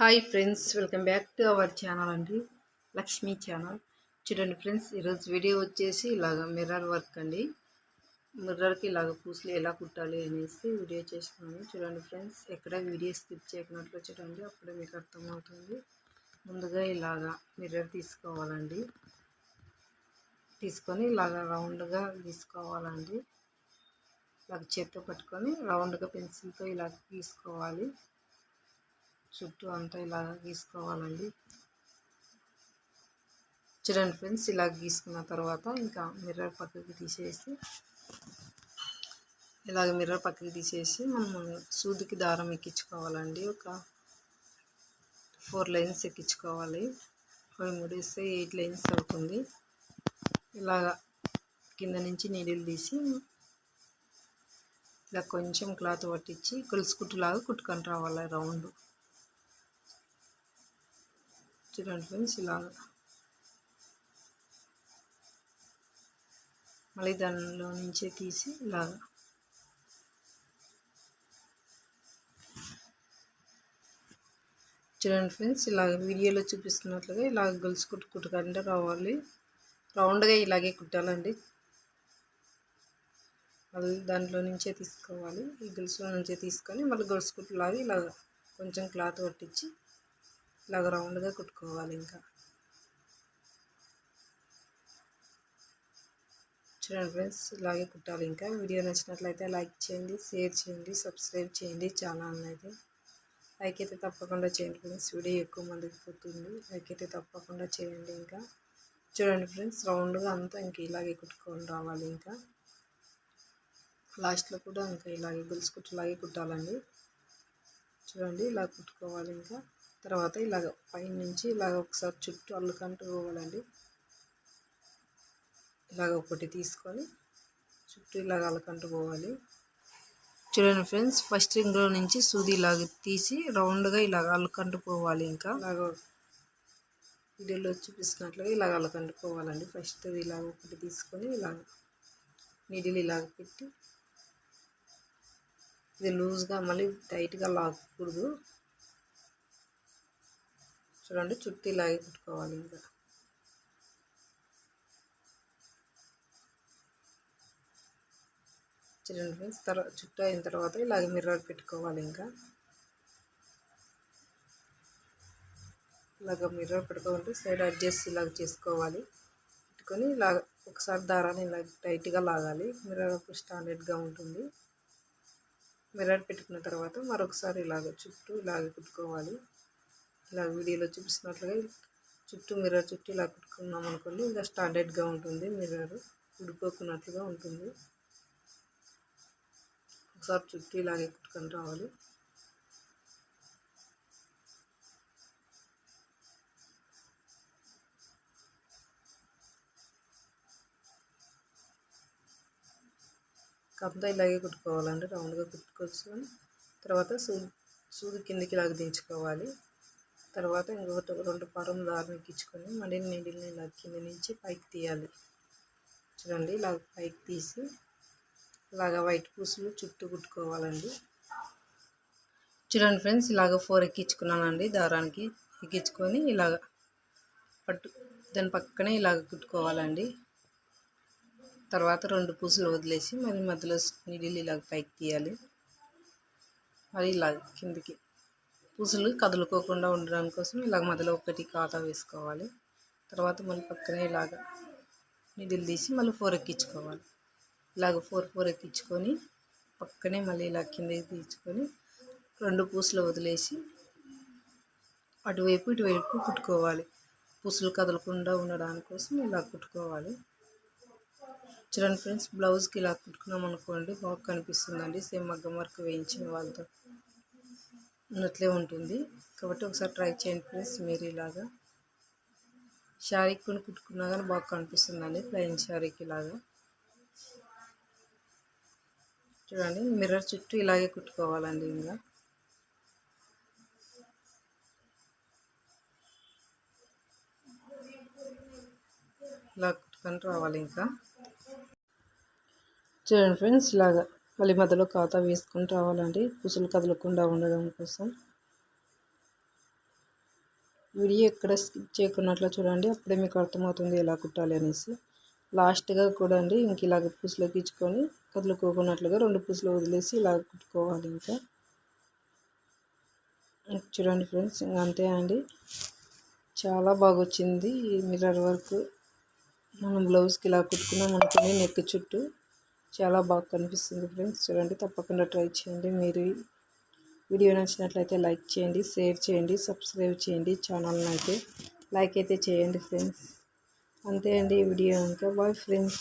Hi friends welcome back to our channel అండి. Lakshmi channel. చూడండి friends ఈరోజు వీడియో వచ్చేసి ఇలాగ మిర్రర్ వర్క్ అండి. మిర్రర్కి ఇలాగ పూసలు ఎలా కుట్టాలి అనేసి వీడియో చేస్తున్నాను. చూడండి ఫ్రెండ్స్ ఎక్కడ వీడియో స్కిప్ చేయకున్నట్లు చూడండి అప్పుడే మీకు అర్థమవుతుంది. ముందుగా ఇలాగ మిర్రర్ తీసుకోవాలండి. తీసుకొని ఇలాగ రౌండ్గా తీసుకోవాలండి. ఇలాగ చేత్తో పట్టుకొని రౌండ్గా పెన్సిల్తో ఇలా తీసుకోవాలి. చుట్టూ అంతా ఇలా గీసుకోవాలండి. చూడండి ఫ్రెండ్స్ ఇలా గీసుకున్న తర్వాత ఇంకా మిర్రర్ పక్కకి తీసేసి ఇలాగ మిర్రర్ పక్కకి తీసేసి మనం సూదికి దారం ఎక్కించుకోవాలండి. ఒక ఫోర్ లైన్స్ ఎక్కించుకోవాలి. అవి ముడిస్తే ఎయిట్ లైన్స్ అవుతుంది. ఇలాగ కింద నుంచి నీడిల్ తీసి ఇలా కొంచెం క్లాత్ పట్టించి గొలుసు కుట్టులాగా కుట్టుకొని రావాలి రౌండ్. చూడండి ఫ్రెండ్స్ ఇలాగా మళ్ళీ దానిలో నుంచే తీసి ఇలాగా చూడండి ఫ్రెండ్స్ ఇలాగ వీడియోలో చూపిస్తున్నట్లుగా ఇలాగ గొలుసు కుట్టు కుట్టుకుంటే రావాలి. రౌండ్గా ఇలాగే కుట్టాలండి. మళ్ళీ దాంట్లో నుంచే తీసుకోవాలి. ఈ గొలుసులో నుంచే తీసుకొని మళ్ళీ గొలుసు కుట్టులాగా ఇలాగ కొంచెం క్లాత్ పట్టించి ఇలాగ రౌండ్గా కుట్టుకోవాలి ఇంకా. చూడండి ఫ్రెండ్స్ ఇలాగే కుట్టాలి ఇంకా. వీడియో నచ్చినట్లయితే లైక్ చేయండి షేర్ చేయండి సబ్స్క్రైబ్ చేయండి ఛానల్ అయితే లైక్ అయితే తప్పకుండా చేయండి ఫ్రెండ్స్ వీడియో ఎక్కువ మందికి పోతుంది. లైక్ అయితే తప్పకుండా చేయండి ఇంకా. చూడండి ఫ్రెండ్స్ రౌండ్గా అంతా ఇంకా ఇలాగే కుట్టుకొని రావాలి ఇంకా. లాస్ట్లో కూడా ఇంకా ఇలాగే గొలుసు కుట్టులాగే కుట్టాలండి. చూడండి ఇలా కుట్టుకోవాలి ఇంకా. తర్వాత ఇలాగ పైన నుంచి ఇలాగ ఒకసారి చుట్టూ అల్లుకంటూ పోవాలండి. ఇలాగ ఒకటి తీసుకొని చుట్టూ ఇలాగ అల్లుకంటూ పోవాలి. చూడండి ఫ్రెండ్స్ ఫస్ట్ రింగ్లో నుంచి సూది ఇలాగ తీసి రౌండ్గా ఇలాగ అల్లుకంటూ పోవాలి ఇంకా. ఇలాగ వీడియోలో చూపిస్తున్నట్లుగా ఇలాగ అల్లుకంటూ పోవాలండి. ఫస్ట్ ఇలాగ ఒకటి తీసుకొని ఇలాగ నీడిల్ ఇలాగ పెట్టి ఇది లూజ్గా మళ్ళీ టైట్గా లాగకూడదు చూడండి చుట్టూ ఇలాగే కుట్టుకోవాలి ఇంకా. చూడండి ఫ్రెండ్స్ తర్వాత చుట్టూ అయిన తర్వాత ఇలాగే మిర్రర్ పెట్టుకోవాలి ఇంకా. ఇలాగ మిర్రర్ పెట్టుకోవాలంటే సైడ్ అడ్జస్ట్ ఇలాగ చేసుకోవాలి. పెట్టుకొని ఇలాగ ఒకసారి దారాన్ని ఇలా టైట్గా లాగాలి. మిర్రర్ ఒక స్టాండర్డ్గా ఉంటుంది. మిర్రర్ పెట్టుకున్న తర్వాత మరొకసారి ఇలాగ చుట్టూ ఇలాగ కుట్టుకోవాలి. ఇలా వీడియోలో చూపిస్తున్నట్లుగా చుట్టూ మిర్రర్ చుట్టూ ఇలా కుట్టుకున్నాం అనుకోండి ఇంకా స్టాండర్డ్గా ఉంటుంది మిర్రర్ ఉడిపోకున్నట్లుగా ఉంటుంది. ఒకసారి చుట్టూ ఇలాగే కుట్టుకొని రావాలి. కంతా ఇలాగే కుట్టుకోవాలండి రౌండ్గా కుట్టుకొచ్చుకొని తర్వాత సూ సూది కిందికి ఇలాగ దించుకోవాలి. తర్వాత ఇంకొకటి రెండు పరం దారం ఎక్కించుకొని మళ్ళీ నీడిల్ని ఇలా కింద నుంచి పైకి తీయాలి. చూడండి ఇలా పైకి తీసి ఇలాగ వైట్ పూసులు చుట్టూ కుట్టుకోవాలండి. చూడండి ఫ్రెండ్స్ ఇలాగ ఫోర్ ఎక్కించుకున్నానండి దారానికి. ఎక్కించుకొని ఇలాగ పట్టు దాని పక్కనే ఇలాగ కుట్టుకోవాలండి. తర్వాత రెండు పూసులు వదిలేసి మళ్ళీ మధ్యలో నీడిల్ ఇలాగ పైకి తీయాలి. మరి ఇలాగ కిందికి పూసలు కదులుకోకుండా ఉండడం కోసం ఇలాగ మధ్యలో ఒకటి ఖాతా వేసుకోవాలి. తర్వాత మళ్ళీ పక్కనే ఇలాగ నిధులు తీసి మళ్ళీ ఫోర్ ఎక్కించుకోవాలి. ఇలాగ ఫోర్ ఫోర్ ఎక్కించుకొని పక్కనే మళ్ళీ ఇలా కిందకి తీర్చుకొని రెండు పూసలు వదిలేసి అటువైపు ఇటువైపు కుట్టుకోవాలి. పూసలు కదలకుండా ఉండడానికి కోసం ఇలా కుట్టుకోవాలి. చూడండి ఫ్రెండ్స్ బ్లౌజ్కి ఇలా కుట్టుకున్నాం అనుకోండి బాగా కనిపిస్తుందండి. సేమ్ మగ్గం వర్క్ వేయించిన వాళ్ళతో. ఉన్నట్లే ఉంటుంది. కాబట్టి ఒకసారి ట్రై చేయండి ఫ్రెండ్స్ మీరు ఇలాగా. శారీ కొన్ని కుట్టుకున్నా కానీ బాగా కనిపిస్తుందండి ప్లెయిన్ శారీకి ఇలాగా. చూడండి మిర్రర్ చుట్టూ ఇలాగే కుట్టుకోవాలండి ఇంకా ఇలా కుట్టుకొని రావాలి ఇంకా. చూడండి ఫ్రెండ్స్ ఇలాగా. మళ్ళీ మధ్యలో ఖాతా వేసుకుంటూ రావాలండి. పుసులు కదలకుండా ఉండడం కోసం. వీడియో ఎక్కడ స్కిప్ చేయకున్నట్లు చూడండి. అప్పుడే మీకు అర్థమవుతుంది ఎలా కుట్టాలి అనేసి. లాస్ట్గా కూడా అండి ఇంక ఇలాగ పూసలోకి ఇచ్చుకొని కదులుకోకున్నట్లుగా రెండు పూసలు వదిలేసి ఇలా కుట్టుకోవాలి ఇంకా. చూడండి ఫ్రెండ్స్ ఇంకా అంతే అండి. చాలా బాగా వచ్చింది మిర్రర్ వర్క్. మనం బ్లౌజ్కి ఇలా కుట్టుకున్నాం అనుకుని నెక్ చుట్టూ చాలా బాగా కనిపిస్తుంది ఫ్రెండ్స్. చూడండి తప్పకుండా ట్రై చేయండి. మీరు వీడియో నచ్చినట్లయితే లైక్ చేయండి షేర్ చేయండి సబ్స్క్రైబ్ చేయండి ఛానల్ని అయితే లైక్ అయితే చేయండి ఫ్రెండ్స్. అంతే అండి ఈ వీడియో ఇంకా. Bye friends.